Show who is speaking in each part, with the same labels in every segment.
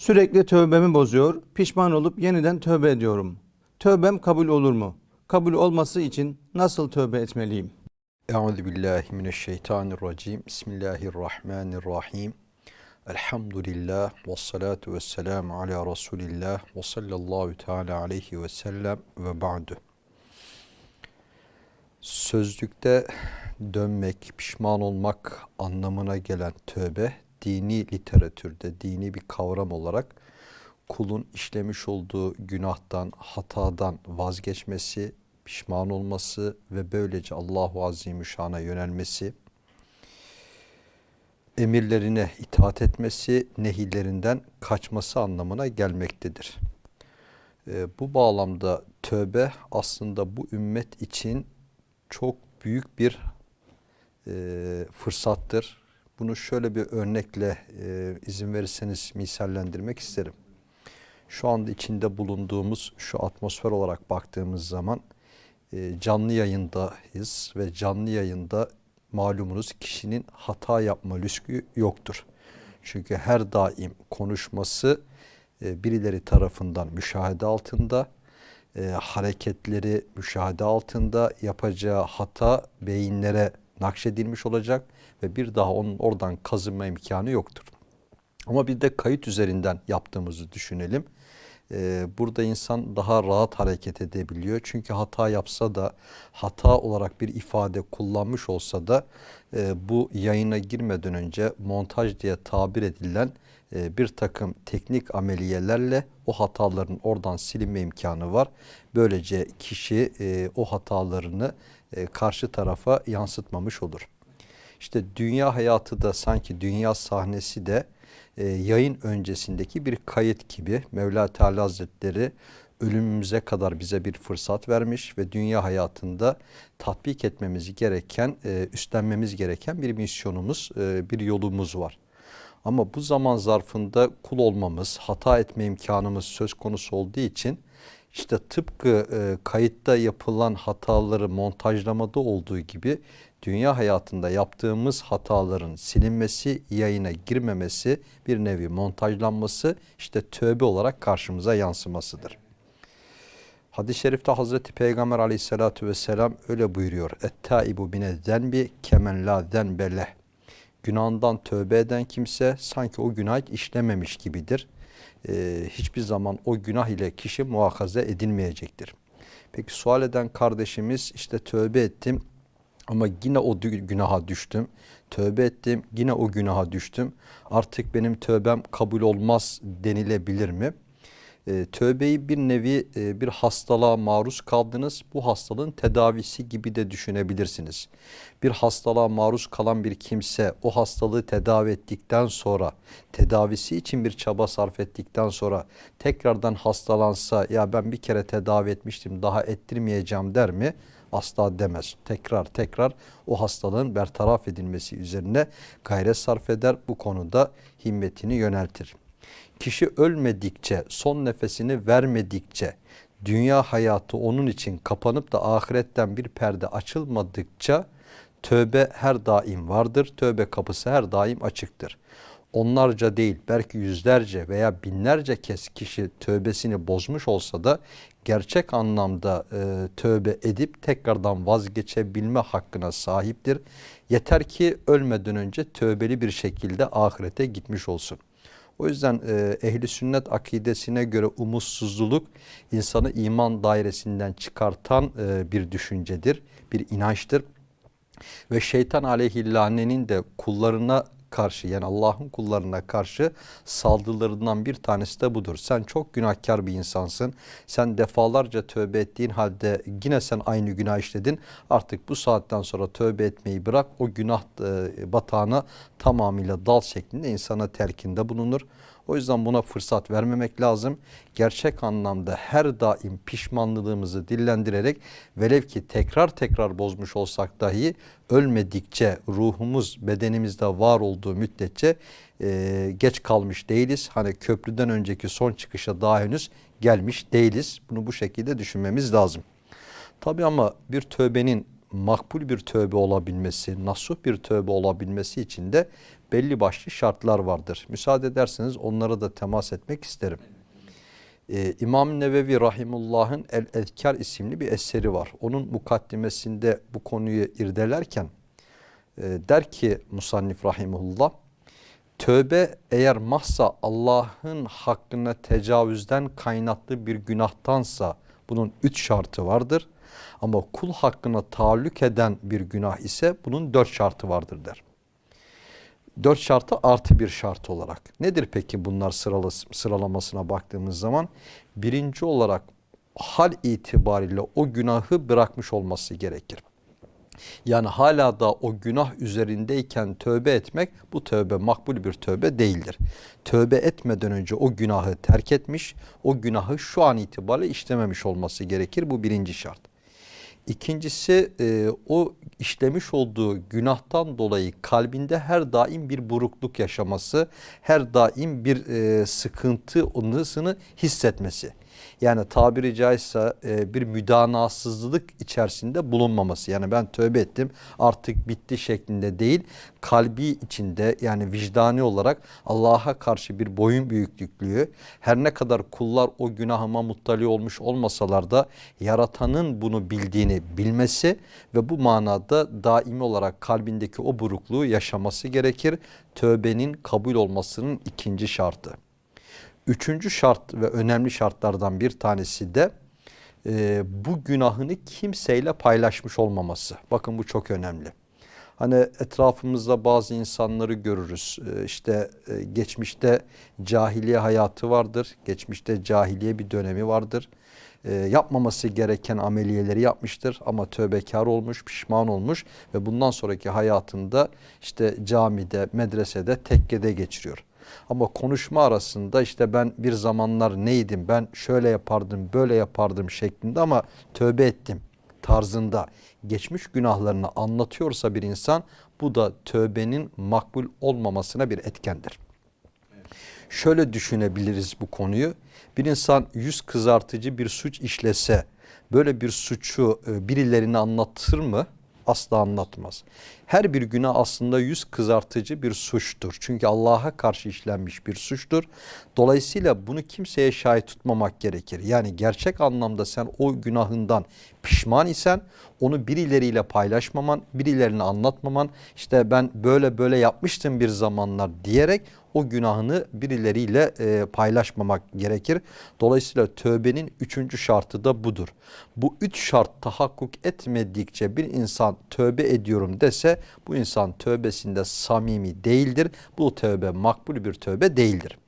Speaker 1: Sürekli tövbemi bozuyor, pişman olup yeniden tövbe ediyorum. Tövbem kabul olur mu? Kabul olması için nasıl tövbe etmeliyim?
Speaker 2: Euzu billahi mineşşeytanirracim. Bismillahirrahmanirrahim. Elhamdülillah ve salatu ve selamu ala Resulillah ve sallallahu teala aleyhi ve sellem ve ba'du. Sözlükte dönmek, pişman olmak anlamına gelen tövbe, dini literatürde, dini bir kavram olarak kulun işlemiş olduğu günahtan, hatadan vazgeçmesi, pişman olması ve böylece Allahu Azimüşşan'a yönelmesi, emirlerine itaat etmesi, nehirlerinden kaçması anlamına gelmektedir. Ee, bu bağlamda tövbe aslında bu ümmet için çok büyük bir e, fırsattır. Bunu şöyle bir örnekle e, izin verirseniz misallendirmek isterim. Şu anda içinde bulunduğumuz şu atmosfer olarak baktığımız zaman e, canlı yayındayız ve canlı yayında malumunuz kişinin hata yapma lüskü yoktur. Çünkü her daim konuşması e, birileri tarafından müşahede altında, e, hareketleri müşahede altında, yapacağı hata beyinlere nakşedilmiş olacak ve bir daha onun oradan kazınma imkanı yoktur. Ama bir de kayıt üzerinden yaptığımızı düşünelim. Ee, burada insan daha rahat hareket edebiliyor. Çünkü hata yapsa da hata olarak bir ifade kullanmış olsa da e, bu yayına girmeden önce montaj diye tabir edilen e, bir takım teknik ameliyelerle o hataların oradan silinme imkanı var. Böylece kişi e, o hatalarını e, karşı tarafa yansıtmamış olur. İşte dünya hayatı da sanki dünya sahnesi de yayın öncesindeki bir kayıt gibi Mevla Teala Hazretleri ölümümüze kadar bize bir fırsat vermiş ve dünya hayatında tatbik etmemiz gereken, üstlenmemiz gereken bir misyonumuz, bir yolumuz var. Ama bu zaman zarfında kul olmamız, hata etme imkanımız söz konusu olduğu için işte tıpkı e, kayıtta yapılan hataları montajlamada olduğu gibi dünya hayatında yaptığımız hataların silinmesi, yayına girmemesi, bir nevi montajlanması işte tövbe olarak karşımıza yansımasıdır. Hadis-i şerifte Hazreti Peygamber aleyhissalatü vesselam öyle buyuruyor. Ettaibu mine zenbi kemen la zenbeleh. Günahından tövbe eden kimse sanki o günah işlememiş gibidir. Ee, hiçbir zaman o günah ile kişi muhakaze edilmeyecektir. Peki sual eden kardeşimiz işte tövbe ettim ama yine o günaha düştüm. Tövbe ettim yine o günaha düştüm. Artık benim tövbem kabul olmaz denilebilir mi? E, tövbeyi bir nevi e, bir hastalığa maruz kaldınız. Bu hastalığın tedavisi gibi de düşünebilirsiniz. Bir hastalığa maruz kalan bir kimse o hastalığı tedavi ettikten sonra, tedavisi için bir çaba sarf ettikten sonra tekrardan hastalansa ya ben bir kere tedavi etmiştim daha ettirmeyeceğim der mi? asla demez. Tekrar tekrar o hastalığın bertaraf edilmesi üzerine gayret sarf eder. Bu konuda himmetini yöneltir. Kişi ölmedikçe, son nefesini vermedikçe, dünya hayatı onun için kapanıp da ahiretten bir perde açılmadıkça tövbe her daim vardır. Tövbe kapısı her daim açıktır. Onlarca değil belki yüzlerce veya binlerce kez kişi tövbesini bozmuş olsa da gerçek anlamda e, tövbe edip tekrardan vazgeçebilme hakkına sahiptir. Yeter ki ölmeden önce tövbeli bir şekilde ahirete gitmiş olsun. O yüzden e, ehli sünnet akidesine göre umutsuzluk insanı iman dairesinden çıkartan e, bir düşüncedir, bir inançtır. Ve şeytan aleyhillanenin de kullarına karşı yani Allah'ın kullarına karşı saldırılarından bir tanesi de budur. Sen çok günahkar bir insansın. Sen defalarca tövbe ettiğin halde yine sen aynı günah işledin. Artık bu saatten sonra tövbe etmeyi bırak. O günah e, batağına tamamıyla dal şeklinde insana telkinde bulunur. O yüzden buna fırsat vermemek lazım. Gerçek anlamda her daim pişmanlığımızı dillendirerek velev ki tekrar tekrar bozmuş olsak dahi ölmedikçe ruhumuz bedenimizde var olduğu müddetçe e, geç kalmış değiliz. Hani köprüden önceki son çıkışa daha henüz gelmiş değiliz. Bunu bu şekilde düşünmemiz lazım. Tabi ama bir tövbenin makbul bir tövbe olabilmesi, nasuh bir tövbe olabilmesi için de belli başlı şartlar vardır. Müsaade ederseniz onlara da temas etmek isterim. Ee, İmam Nevevi Rahimullah'ın El Ezkar isimli bir eseri var. Onun mukaddimesinde bu konuyu irdelerken e, der ki Musannif Rahimullah Tövbe eğer mahsa Allah'ın hakkına tecavüzden kaynaklı bir günahtansa bunun üç şartı vardır. Ama kul hakkına taalluk eden bir günah ise bunun dört şartı vardır der. Dört şartı artı bir şart olarak. Nedir peki bunlar sıralamasına baktığımız zaman? Birinci olarak hal itibariyle o günahı bırakmış olması gerekir. Yani hala da o günah üzerindeyken tövbe etmek bu tövbe makbul bir tövbe değildir. Tövbe etmeden önce o günahı terk etmiş, o günahı şu an itibariyle işlememiş olması gerekir. Bu birinci şart. İkincisi e, o işlemiş olduğu günahtan dolayı kalbinde her daim bir burukluk yaşaması, her daim bir e, sıkıntı onısını hissetmesi. Yani tabiri caizse e, bir müdanasızlık içerisinde bulunmaması. Yani ben tövbe ettim artık bitti şeklinde değil. Kalbi içinde yani vicdani olarak Allah'a karşı bir boyun büyüklüğü. Her ne kadar kullar o günahıma muttali olmuş olmasalar da yaratanın bunu bildiğini bilmesi ve bu manada daimi olarak kalbindeki o burukluğu yaşaması gerekir. Tövbenin kabul olmasının ikinci şartı. Üçüncü şart ve önemli şartlardan bir tanesi de e, bu günahını kimseyle paylaşmış olmaması. Bakın bu çok önemli. Hani etrafımızda bazı insanları görürüz. E, işte e, geçmişte cahiliye hayatı vardır. Geçmişte cahiliye bir dönemi vardır. E, yapmaması gereken ameliyeleri yapmıştır ama tövbekar olmuş, pişman olmuş ve bundan sonraki hayatında işte camide, medresede, tekkede geçiriyor. Ama konuşma arasında işte ben bir zamanlar neydim, ben şöyle yapardım, böyle yapardım şeklinde ama tövbe ettim tarzında geçmiş günahlarını anlatıyorsa bir insan bu da tövbenin makbul olmamasına bir etkendir. Şöyle düşünebiliriz bu konuyu. Bir insan yüz kızartıcı bir suç işlese böyle bir suçu e, birilerine anlatır mı? Asla anlatmaz. Her bir günah aslında yüz kızartıcı bir suçtur. Çünkü Allah'a karşı işlenmiş bir suçtur. Dolayısıyla bunu kimseye şahit tutmamak gerekir. Yani gerçek anlamda sen o günahından pişman isen onu birileriyle paylaşmaman, birilerine anlatmaman, işte ben böyle böyle yapmıştım bir zamanlar diyerek o günahını birileriyle e, paylaşmamak gerekir. Dolayısıyla tövbenin üçüncü şartı da budur. Bu üç şart tahakkuk etmedikçe bir insan tövbe ediyorum dese bu insan tövbesinde samimi değildir. Bu tövbe makbul bir tövbe değildir.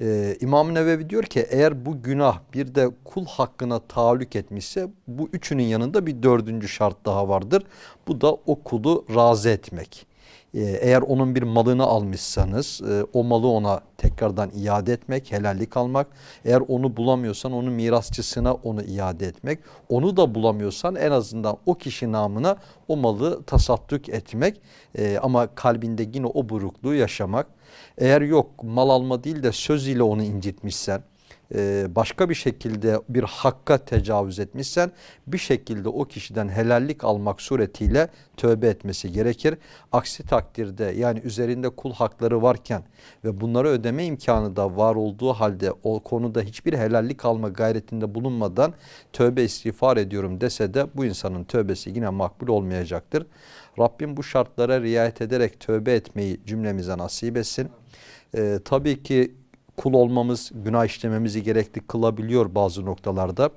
Speaker 2: Ee, İmam Nevevi diyor ki eğer bu günah bir de kul hakkına taalluk etmişse bu üçünün yanında bir dördüncü şart daha vardır. Bu da o kulu razı etmek. Ee, eğer onun bir malını almışsanız e, o malı ona tekrardan iade etmek, helallik almak. Eğer onu bulamıyorsan onun mirasçısına onu iade etmek. Onu da bulamıyorsan en azından o kişi namına o malı tasadduk etmek. Ee, ama kalbinde yine o burukluğu yaşamak. Eğer yok mal alma değil de söz ile onu incitmişsen, e, başka bir şekilde bir hakka tecavüz etmişsen bir şekilde o kişiden helallik almak suretiyle tövbe etmesi gerekir. Aksi takdirde yani üzerinde kul hakları varken ve bunları ödeme imkanı da var olduğu halde o konuda hiçbir helallik alma gayretinde bulunmadan tövbe istiğfar ediyorum dese de bu insanın tövbesi yine makbul olmayacaktır. Rabbim bu şartlara riayet ederek tövbe etmeyi cümlemize nasip etsin. Ee, tabii ki kul olmamız, günah işlememizi gerekli kılabiliyor bazı noktalarda.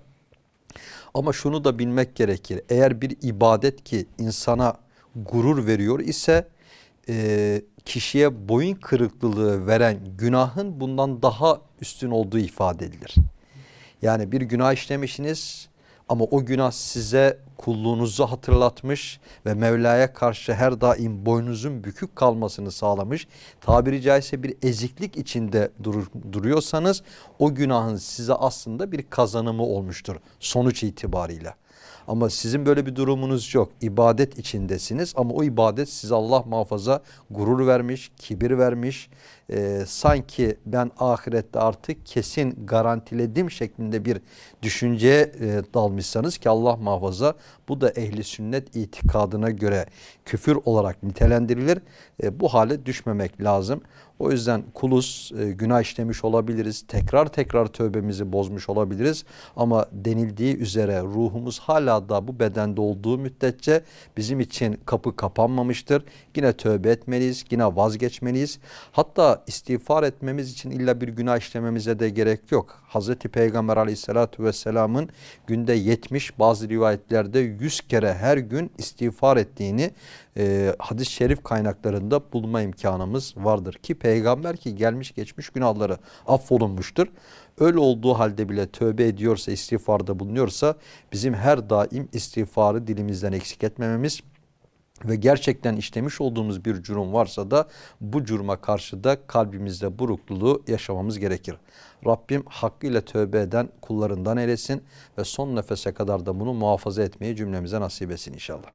Speaker 2: Ama şunu da bilmek gerekir. Eğer bir ibadet ki insana gurur veriyor ise e, kişiye boyun kırıklığı veren günahın bundan daha üstün olduğu ifade edilir. Yani bir günah işlemişsiniz ama o günah size kulluğunuzu hatırlatmış ve Mevla'ya karşı her daim boynunuzun bükük kalmasını sağlamış. Tabiri caizse bir eziklik içinde durur, duruyorsanız o günahın size aslında bir kazanımı olmuştur sonuç itibariyle. Ama sizin böyle bir durumunuz yok. İbadet içindesiniz ama o ibadet size Allah muhafaza gurur vermiş, kibir vermiş, e, sanki ben ahirette artık kesin garantiledim şeklinde bir düşünceye e, dalmışsanız ki Allah muhafaza bu da ehli sünnet itikadına göre küfür olarak nitelendirilir. E, bu hale düşmemek lazım. O yüzden kuluz, e, günah işlemiş olabiliriz, tekrar tekrar tövbemizi bozmuş olabiliriz. Ama denildiği üzere ruhumuz hala da bu bedende olduğu müddetçe bizim için kapı kapanmamıştır. Yine tövbe etmeliyiz, yine vazgeçmeliyiz. Hatta istiğfar etmemiz için illa bir günah işlememize de gerek yok. Hazreti Peygamber aleyhissalatü vesselamın günde 70 bazı rivayetlerde 100 kere her gün istiğfar ettiğini e, hadis-i şerif kaynaklarında bulma imkanımız vardır. Ki peygamber ki gelmiş geçmiş günahları affolunmuştur. Öyle olduğu halde bile tövbe ediyorsa, istiğfarda bulunuyorsa bizim her daim istiğfarı dilimizden eksik etmememiz ve gerçekten işlemiş olduğumuz bir cürüm varsa da bu cürüme karşı da kalbimizde burukluluğu yaşamamız gerekir. Rabbim hakkıyla tövbe eden kullarından eylesin ve son nefese kadar da bunu muhafaza etmeyi cümlemize nasip etsin inşallah.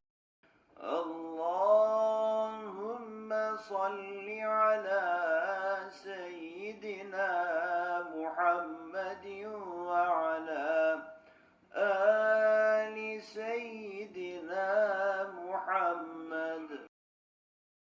Speaker 3: Allahümme salli ala seyyidina Muhammedin ve